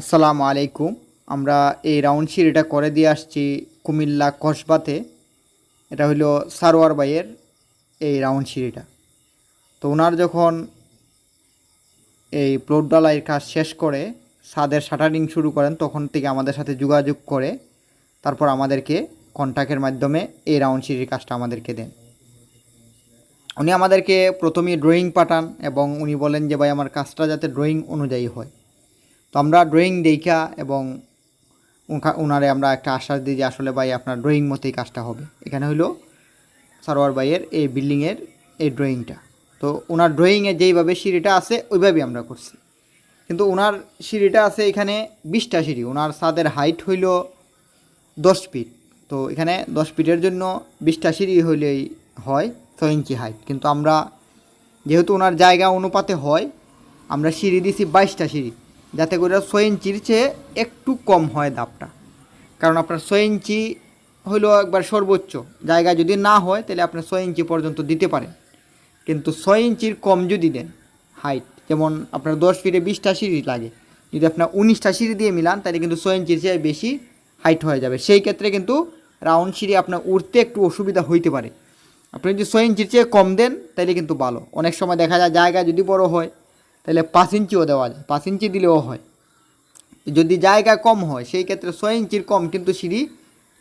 আসসালামু আলাইকুম। আমরা এই রাউন্ড সিঁড়িটা করে দিয়ে আসছি কুমিল্লা কসবাতে। এটা হইল সারোয়ার বাইয়ের এই রাউন্ড সিঁড়িটা। তো ওনার যখন এই প্লট ডালাইয়ের কাজ শেষ করে ছাদের শাটারিং শুরু করেন, তখন থেকে আমাদের সাথে যোগাযোগ করে তারপর আমাদেরকে কন্ট্যাক্টের মাধ্যমে এই রাউন্ড সিঁড়ির কাজটা আমাদেরকে দেন। উনি আমাদেরকে প্রথমেই ড্রয়িং পাঠান এবং উনি বলেন যে, ভাই, আমার কাজটা যাতে ড্রয়িং অনুযায়ী হয়। তো আমরা ড্রয়িং দেখা এবং উনারে আমরা একটা আশ্বাস দিই যে আসলে ভাই আপনার ড্রয়িং মতোই কাজটা হবে। এখানে হলো সারোয়ার ভাইয়ের এই বিল্ডিংয়ের এই ড্রয়িংটা তো ওনার ড্রয়িংয়ে যেইভাবে সিঁড়িটা আছে, ওইভাবেই আমরা করছি। কিন্তু ওনার সিঁড়িটা আছে এখানে বিশটা সিঁড়ি। ওনার ছাদের হাইট হইল দশ ফিট তো এখানে দশ ফিটের জন্য বিশটা সিঁড়ি হইলেই হয় ছয় ইঞ্চি হাইট কিন্তু আমরা যেহেতু ওনার জায়গা অনুপাতে হয়, আমরা সিঁড়ি দিছি বাইশটা সিঁড়ি। যাতে করে ছয় ইঞ্চির চেয়ে একটু কম হয় দাপটা। কারণ আপনার ছয় ইঞ্চি হইল একবার সর্বোচ্চ। জায়গা যদি না হয়, তাহলে আপনি ছয় ইঞ্চি পর্যন্ত দিতে পারেন। কিন্তু ছয় ইঞ্চির কম যদি দেন হাইট যেমন আপনার দশ ফিটে বিশটা সিঁড়ি লাগে, যদি আপনার উনিশটা সিঁড়ি দিয়ে মিলান, তাহলে কিন্তু ছয় ইঞ্চির চেয়ে বেশি হাইট হয়ে যাবে। সেই ক্ষেত্রে কিন্তু রাউন্ড সিঁড়ি আপনার উঠতে একটু অসুবিধা হইতে পারে। আপনি যদি ছয় ইঞ্চির চেয়ে কম দেন, তাহলে কিন্তু ভালো। অনেক সময় দেখা যায়, জায়গা যদি বড় হয় তাহলে পাঁচ ইঞ্চিও দেওয়া যায়, পাঁচ ইঞ্চি দিলেও হয়। যদি জায়গা কম হয়, সেই ক্ষেত্রে ছয় ইঞ্চির কম কিন্তু সিঁড়ি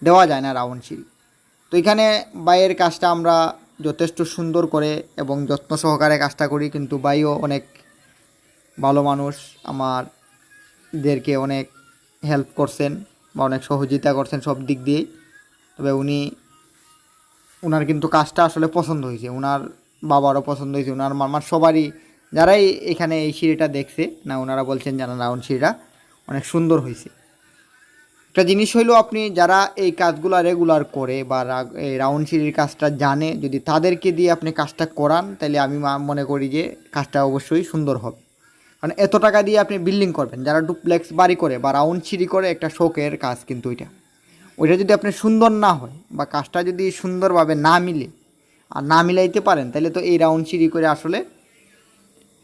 দেওয়া যায় না, রাউন্ড সিঁড়ি। তো এখানে বাইয়ের কাজটা আমরা যথেষ্ট সুন্দর করে এবং যত্ন সহকারে কাজটা করি, কিন্তু বাইও অনেক ভালো মানুষ, আমাদেরকে অনেক হেল্প করছেন বা অনেক সহযোগিতা করছেন সব দিক দিয়েই। তবে উনি ওনার কিন্তু কাজটা আসলে পছন্দ হয়েছে ওনার বাবারও পছন্দ হয়েছে ওনার মামার সবারই যারাই এখানে এই সিঁড়িটা দেখছে, না ওনারা বলছেন যেন রাউন্ড সিঁড়িটা অনেক সুন্দর হয়েছে। একটা জিনিস হইল আপনি যারা এই কাজগুলো রেগুলার করে বা এই রাউন্ড সিঁড়ির কাজটা জানে, যদি তাদেরকে দিয়ে আপনি কাজটা করান তাহলে আমি মনে করি যে কাজটা অবশ্যই সুন্দর হবে। কারণ এত টাকা দিয়ে আপনি বিল্ডিং করবেন, যারা ডুপ্লেক্স বাড়ি করে বা রাউন্ড সিঁড়ি করে, একটা শোকের কাজ কিন্তু ওইটা। ওইটা যদি আপনি সুন্দর না হয় বা কাজটা যদি সুন্দরভাবে না মিলে, আর না মিলাইতে পারেন তাহলে তো এই রাউন্ড সিঁড়ি করে আসলে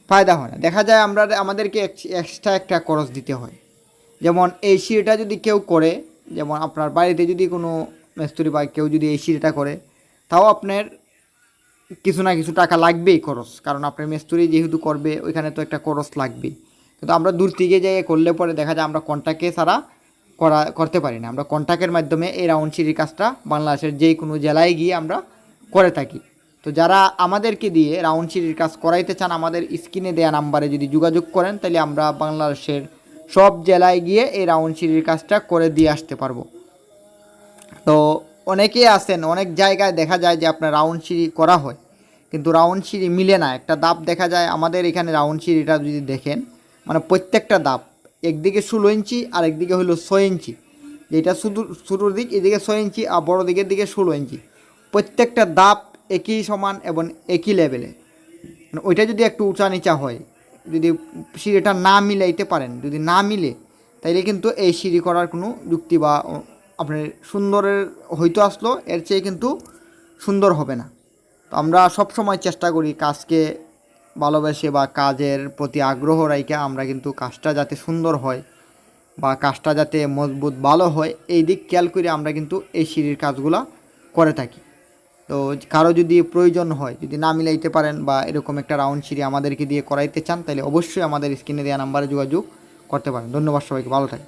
ফায়দা হয় না। দেখা যায় আমরা আমাদেরকে এক্সট্রা একটা খরচ দিতে হয়। যেমন এই সিঁড়িটা যদি কেউ করে, যেমন আপনার বাড়িতে যদি কোনো মিস্ত্রি বা কেউ যদি এই সিঁড়িটা করে, তাও আপনার কিছু না কিছু টাকা লাগবেই খরচ। কারণ আপনার মিস্ত্রি যেহেতু করবে, ওইখানে তো একটা খরচ লাগবেই। কিন্তু আমরা দূর থেকে যেয়ে করলে পরে দেখা যায় আমরা কন্ট্যাক্টে ছাড়া করা, করতে পারি না। আমরা কন্ট্যাক্টের মাধ্যমে এই রাউন্ড সিঁড়ির কাজটা বাংলাদেশের যে কোনো জেলায় গিয়ে আমরা করে থাকি। তো যারা আমাদেরকে দিয়ে রাউন্ড সিঁড়ির কাজ করাইতে চান, আমাদের স্ক্রিনে দেয়া নাম্বারে যদি যোগাযোগ করেন, তাহলে আমরা বাংলাদেশের সব জেলায় গিয়ে এই রাউন্ড সিঁড়ির কাজটা করে দিয়ে আসতে পারব। তো অনেকেই আছেন, অনেক জায়গায় দেখা যায় যে আপনার রাউন্ড সিঁড়ি করা হয়, কিন্তু রাউন্ড সিঁড়ি মিলে না। একটা দাপ দেখা যায়, আমাদের এখানে রাউন্ড সিঁড়িটা যদি দেখেন মানে প্রত্যেকটা দাপ একদিকে ষোলো ইঞ্চি আর একদিকে হলো ছয় ইঞ্চি। যেটা শুধু শুরুর দিক, এদিকে ছয় ইঞ্চি আর বড় দিকের দিকে ষোলো ইঞ্চি। প্রত্যেকটা দাপ একই সমান এবং একই লেভেলে মানে ওইটা যদি একটু উঁচা নিচা হয়, যদি সিঁড়িটা না মিলাইতে পারেন, যদি না মিলে, তাইলে কিন্তু এই সিঁড়ি করার কোনো যুক্তি বা আপনার সুন্দরের হয়তো আসলো, এর চেয়ে কিন্তু সুন্দর হবে না। তো আমরা সব সময় চেষ্টা করি কাজকে ভালোবেসে বা কাজের প্রতি আগ্রহ রাইখে আমরা কিন্তু কাজটা যাতে সুন্দর হয় বা কাজটা যাতে মজবুত ভালো হয়, এই দিক খেয়াল করে আমরা কিন্তু এই সিঁড়ির কাজগুলা করে থাকি। তো কারও যদি প্রয়োজন হয়, যদি না মিলাইতে পারেন বা এরকম একটা রাউন্ড সিঁড়ি আমাদেরকে দিয়ে করাইতে চান তাহলে অবশ্যই আমাদের স্ক্রিনে দেওয়া নাম্বারে যোগাযোগ করতে পারেন। ধন্যবাদ সবাইকে, ভালো থাকে